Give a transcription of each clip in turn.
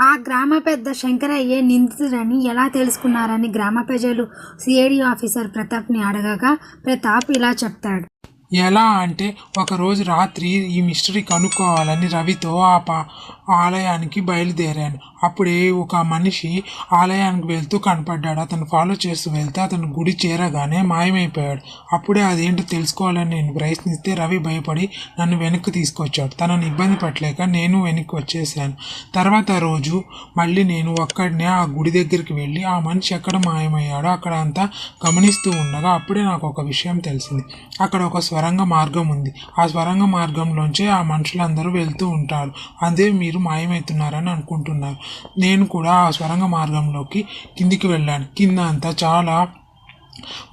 ఆ గ్రామ పెద్ద శంకరయ్య నిందితుడని ఎలా తెలుసుకున్నారని గ్రామ ప్రజలు సిఐడి ఆఫీసర్ ప్రతాప్ని అడగగా ప్రతాప్ ఇలా చెప్తాడు. ఎలా అంటే ఒకరోజు రాత్రి ఈ మిస్టరీ కనుక్కోవాలని రవితో ఆ పా ఆలయానికి బయలుదేరాను. అప్పుడే ఒక మనిషి ఆలయానికి వెళ్తూ కనపడ్డాడు. అతను ఫాలో చేస్తూ వెళ్తే అతను గుడి చేరగానే మాయమైపోయాడు. అప్పుడే అదేంటో తెలుసుకోవాలని నేను ప్రయత్నిస్తే రవి భయపడి నన్ను వెనక్కి తీసుకొచ్చాడు. తనని ఇబ్బంది పట్టలేక నేను వెనక్కి వచ్చేసాను. తర్వాత రోజు మళ్ళీ నేను ఒక్కడినే ఆ గుడి దగ్గరికి వెళ్ళి ఆ మనిషి ఎక్కడ మాయమయ్యాడో అక్కడ అంతా గమనిస్తూ ఉండగా అప్పుడే నాకు ఒక విషయం తెలిసింది. అక్కడ ఒక స్వరంగ మార్గం ఉంది. ఆ స్వరంగ మార్గంలోంచే ఆ మనుషులందరూ వెళ్తూ ఉంటారు. అదే మీరు మాయమవుతున్నారని అనుకుంటున్నారు. నేను కూడా ఆ స్వరంగ మార్గంలోకి కిందికి వెళ్ళాను. కింద అంతా చాలా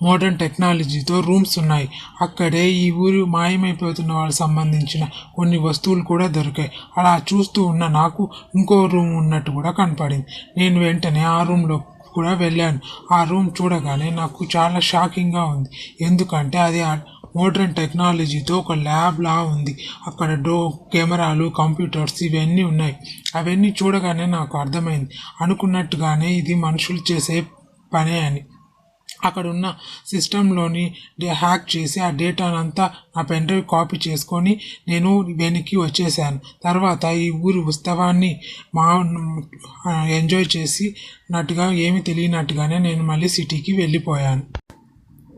మోడర్న్ టెక్నాలజీతో రూమ్స్ ఉన్నాయి. అక్కడే ఈ ఊరు మాయమైపోతున్న వాళ్ళకి సంబంధించిన కొన్ని వస్తువులు కూడా దొరికాయి. అలా చూస్తూ ఉన్న నాకు ఇంకో రూమ్ ఉన్నట్టు కూడా కనపడింది. నేను వెంటనే ఆ రూమ్లో కూడా వెళ్ళాను. ఆ రూమ్ చూడగానే నాకు చాలా షాకింగ్గా ఉంది. ఎందుకంటే అది మోడర్న్ టెక్నాలజీతో ఒక ల్యాబ్ లా ఉంది. అక్కడ డో కెమెరాలు కంప్యూటర్స్ ఇవన్నీ ఉన్నాయి. అవన్నీ చూడగానే నాకు అర్థమైంది. అనుకున్నట్టుగానే ఇది మనుషులు చేసే పనే అని. అక్కడ ఉన్న సిస్టంలోని హ్యాక్ చేసి ఆ డేటానంతా నా పెన్ డ్రైవ్ కాపీ చేసుకొని నేను వెనక్కి వచ్చేసాను తర్వాత ఈ ఊరి ఉత్సవాన్ని మా ఎంజాయ్ చేసి నట్టుగా ఏమి తెలియనట్టుగానే నేను మళ్ళీ సిటీకి వెళ్ళిపోయాను.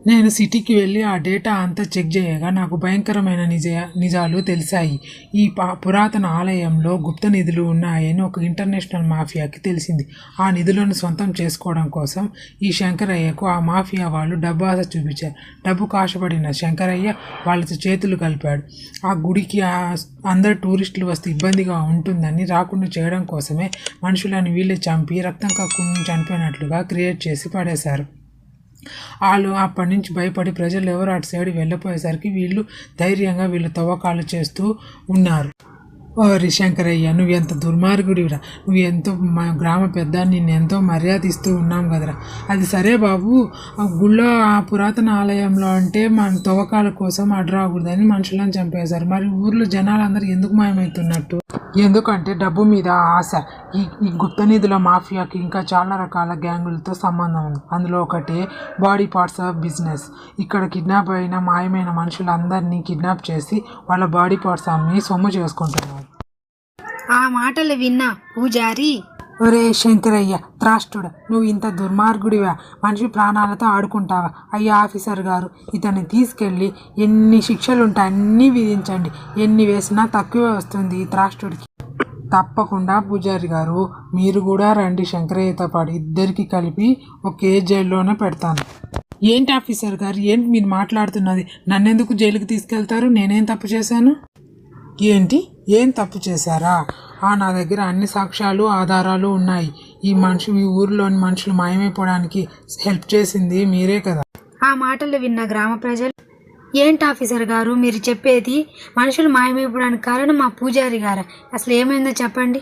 నేను సిటీకి వెళ్ళి ఆ డేటా అంతా చెక్ చేయగా నాకు భయంకరమైన నిజ నిజాలు తెలిసాయి. ఈ పా పురాతన ఆలయంలో గుప్త నిధులు ఉన్నాయని ఒక ఇంటర్నేషనల్ మాఫియాకి తెలిసింది. ఆ నిధులను సొంతం చేసుకోవడం కోసం ఈ శంకరయ్యకు ఆ మాఫియా వాళ్ళు డబ్బు ఆశ చూపించారు. డబ్బు కాశపడిన శంకరయ్య వాళ్ళతో చేతులు కలిపాడు. ఆ గుడికి ఆ అందరు టూరిస్టులు వస్తే ఇబ్బందిగా ఉంటుందని రాకుండా చేయడం కోసమే మనుషులను వీళ్ళే చంపి రక్తం కక్కుని చనిపోయినట్లుగా క్రియేట్ చేసి పడేశారు. వాళ్ళు అప్పటి నుంచి భయపడి ప్రజలు ఎవరు అటు సైడ్ వెళ్ళిపోయేసరికి వీళ్ళు ధైర్యంగా వీళ్ళు తవ్వకాలు చేస్తూ ఉన్నారు. ఓరి శంకరయ్య నువ్వు ఎంత దుర్మార్గుడివిరా. నువ్వు ఎంతో మా గ్రామ పెద్ద నిన్ను ఎంతో మర్యాద ఇస్తూ ఉన్నాం కదరా. అది సరే బాబు. ఆ గుళ్ళో ఆ పురాతన ఆలయంలో అంటే మన తవ్వకాల కోసం అడ్రాకూడదని మనుషులను చంపేశారు. మరి ఊర్లో జనాలందరూ ఎందుకు మాయమవుతున్నట్టు? ఎందుకంటే డబ్బు మీద ఆశ. ఈ ఈ గుప్త నిధుల మాఫియాకి ఇంకా చాలా రకాల గ్యాంగులతో సంబంధం ఉంది. అందులో ఒకటి బాడీ పార్ట్స్ ఆఫ్ బిజినెస్. ఇక్కడ కిడ్నాప్ అయిన మాయమైన మనుషులందరినీ కిడ్నాప్ చేసి వాళ్ళ బాడీ పార్ట్స్ అమ్మి సొమ్ము చేసుకుంటున్నారు. ఆ మాటలు విన్న పూజారి. ఒరే శంకరయ్య త్రాష్టుడు నువ్వు ఇంత దుర్మార్గుడివా? మనిషి ప్రాణాలతో ఆడుకుంటావా? అయ్యా ఆఫీసర్ గారు ఇతన్ని తీసుకెళ్ళి ఎన్ని శిక్షలు ఉంటాయి అన్నీ విధించండి. ఎన్ని వేసినా తక్కువే వస్తుంది ఈ త్రాష్టుడికి. తప్పకుండా పూజారి గారు మీరు కూడా రండి శంకరయ్యతో పాటు. ఇద్దరికి కలిపి ఒకే జైల్లోనే పెడతాను. ఏంటి ఆఫీసర్ గారు ఏంటి మీరు మాట్లాడుతున్నది? నన్నెందుకు జైలుకి తీసుకెళ్తారు? నేనేం తప్పు చేశాను? ఏంటి? ఏం తప్పు చేశారా? నా దగ్గర అన్ని సాక్ష్యాలు ఆధారాలు ఉన్నాయి. ఈ మనిషి ఈ ఊరిలోని మనుషులు మాయమైపోవడానికి హెల్ప్ చేసింది మీరే కదా. ఆ మాటలు విన్న గ్రామ ప్రజలు ఏంటి ఆఫీసర్ గారు మీరు చెప్పేది మనుషులు మాయమైపోవడానికి కారణం మా పూజారి గారా? అసలు ఏమైందో చెప్పండి.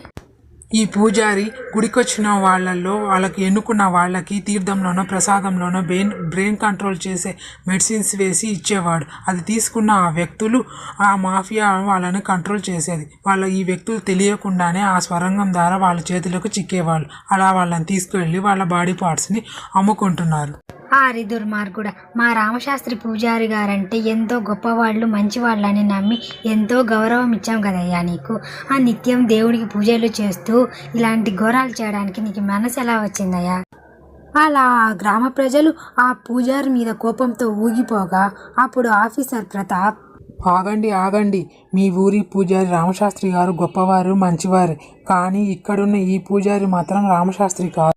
ఈ పూజారి గుడికొచ్చిన వాళ్ళల్లో వాళ్ళకి ఎన్నుకున్న వాళ్ళకి తీర్థంలోనో ప్రసాదంలోనో బ్రెయిన్ బ్రెయిన్ కంట్రోల్ చేసే మెడిసిన్స్ వేసి ఇచ్చేవాడు. అది తీసుకున్న ఆ వ్యక్తులు ఆ మాఫియా వాళ్ళని కంట్రోల్ చేసేది. వాళ్ళ ఈ వ్యక్తులు తెలియకుండానే ఆ స్వరంగం ద్వారా వాళ్ళ చేతులకు చిక్కేవాళ్ళు. అలా వాళ్ళని తీసుకువెళ్ళి వాళ్ళ బాడీ పార్ట్స్ని అమ్ముకుంటున్నారు. ఆరి దుర్మార్గుడ మా రామశాస్త్రి పూజారి గారంటే ఎంతో గొప్పవాళ్ళు మంచివాళ్ళని నమ్మి ఎంతో గౌరవం ఇచ్చాం కదయ్యా నీకు. ఆ నిత్యం దేవుడికి పూజలు చేస్తూ ఇలాంటి ఘోరాలు చేయడానికి నీకు మనసు ఎలా వచ్చిందయ్యా? అలా ఆ గ్రామ ప్రజలు ఆ పూజారి మీద కోపంతో ఊగిపోగా అప్పుడు ఆఫీసర్ ప్రతాప్ ఆగండి ఆగండి. మీ ఊరి పూజారి రామశాస్త్రి గారు గొప్పవారు మంచివారు. కానీ ఇక్కడున్న ఈ పూజారి మాత్రం రామశాస్త్రి కాదు.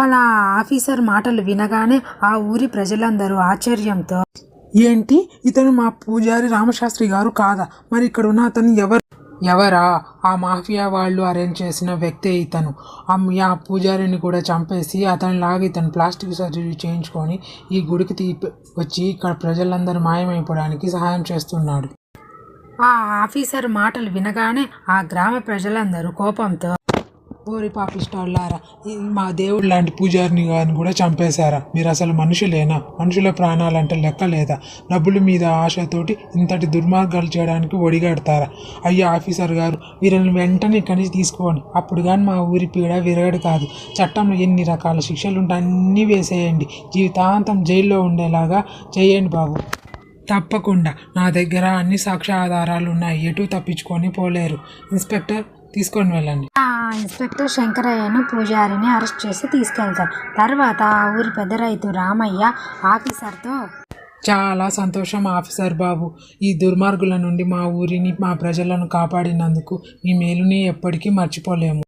అలా ఆఫీసర్ మాటలు వినగానే ఆ ఊరి ప్రజలందరూ ఆశ్చర్యంతో ఏంటి? ఇతను మా పూజారి రామశాస్త్రి గారు కాదా? మరి ఇక్కడ ఉన్న అతను ఎవరు? ఎవరా? ఆ మాఫియా వాళ్ళు అరేంజ్ చేసిన వ్యక్తే ఇతను. ఆ పూజారిని కూడా చంపేసి అతని లాగా ఇతను ప్లాస్టిక్ సర్జరీ చేయించుకొని ఈ గుడికి తీ వచ్చి ఇక్కడ ప్రజలందరూ మాయమైపోవడానికి సహాయం చేస్తున్నాడు. ఆ ఆఫీసర్ మాటలు వినగానే ఆ గ్రామ ప్రజలందరూ కోపంతో ఓరి పాపిస్టాళ్ళారా మా దేవుడు లాంటి పూజారిని గారిని కూడా చంపేశారా? మీరు అసలు మనుషులేనా? మనుషుల ప్రాణాలంటే లెక్క లేదా? డబ్బుల మీద ఆశతోటి ఇంతటి దుర్మార్గాలు చేయడానికి ఒడిగడతారా? అయ్యా ఆఫీసర్ గారు వీరిని వెంటనే ఇక్కడి నుంచి తీసుకోండి. అప్పుడు కానీ మా ఊరి పీడ విరగడు కాదు. చట్టంలో ఎన్ని రకాల శిక్షలు ఉంటే అన్నీ వేసేయండి. జీవితాంతం జైల్లో ఉండేలాగా చేయండి బాబు. తప్పకుండా. నా దగ్గర అన్ని సాక్ష్యాధారాలు ఉన్నాయి ఎటు తప్పించుకొని పోలేరు. ఇన్స్పెక్టర్ తీసుకొని వెళ్ళండి. ఇన్స్పెక్టర్ శంకరయ్యను పూజారిని అరెస్ట్ చేసి తీసుకెళ్తారు. తర్వాత ఆ ఊరి పెద్ద రైతు రామయ్య ఆఫీసర్తో చాలా సంతోషం ఆఫీసర్ బాబు. ఈ దుర్మార్గుల నుండి మా ఊరిని మా ప్రజలను కాపాడినందుకు మీ మేలుని ఎప్పటికీ మర్చిపోలేము.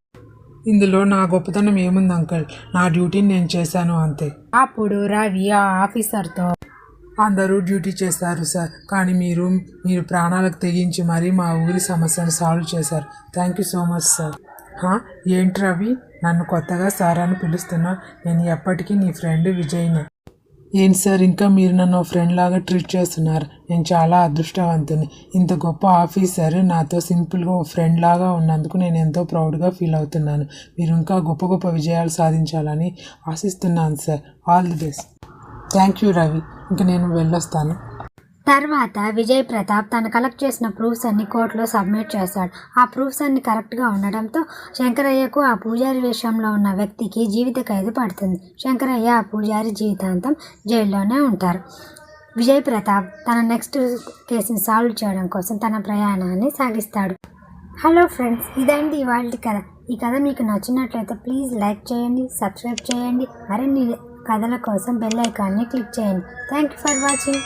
ఇందులో నా గొప్పతనం ఏముంది అంకల్? నా డ్యూటీని నేను చేశాను అంతే. అప్పుడు రవి ఆ ఆఫీసర్తో అందరూ డ్యూటీ చేస్తారు సార్ కానీ మీరు మీరు ప్రాణాలకు తెగించి మరీ మా ఊరి సమస్యను సాల్వ్ చేశారు. Thank you so much sir. ఏంటి రవి? నన్ను కొత్తగా సార్ అని పిలుస్తున్నా నేను ఎప్పటికీ నీ ఫ్రెండ్ విజయ్ని. ఏంటి సార్ ఇంకా మీరు నన్ను ఫ్రెండ్ లాగా ట్రీట్ చేస్తున్నారు. నేను చాలా అదృష్టవంతుని. ఇంత గొప్ప ఆఫీసర్ నాతో సింపుల్గా ఓ ఫ్రెండ్ లాగా ఉన్నందుకు నేను ఎంతో ప్రౌడ్గా ఫీల్ అవుతున్నాను. మీరు ఇంకా గొప్ప గొప్ప విజయాలు సాధించాలని ఆశిస్తున్నాను sir. All the best. Thank you Ravi. ఇంక నేను వెళ్ళొస్తాను. తర్వాత విజయ్ ప్రతాప్ తను కలెక్ట్ చేసిన ప్రూఫ్స్ అన్ని కోర్టులో సబ్మిట్ చేశాడు. ఆ ప్రూఫ్స్ అన్ని కరెక్ట్గా ఉండడంతో శంకరయ్యకు ఆ పూజారి విషయంలో ఉన్న వ్యక్తికి జీవిత ఖైదు పడుతుంది. శంకరయ్య ఆ పూజారి జీవితాంతం జైల్లోనే ఉంటారు. విజయ్ ప్రతాప్ తన నెక్స్ట్ కేసుని సాల్వ్ చేయడం కోసం తన ప్రయాణాన్ని సాగిస్తాడు. హలో ఫ్రెండ్స్ ఇదండి ఇవాళ కథ. ఈ కథ మీకు నచ్చినట్లయితే ప్లీజ్ లైక్ చేయండి సబ్స్క్రైబ్ చేయండి. మరిన్ని కథల కోసం బెల్ ఐకాన్ని క్లిక్ చేయండి. Thank you for watching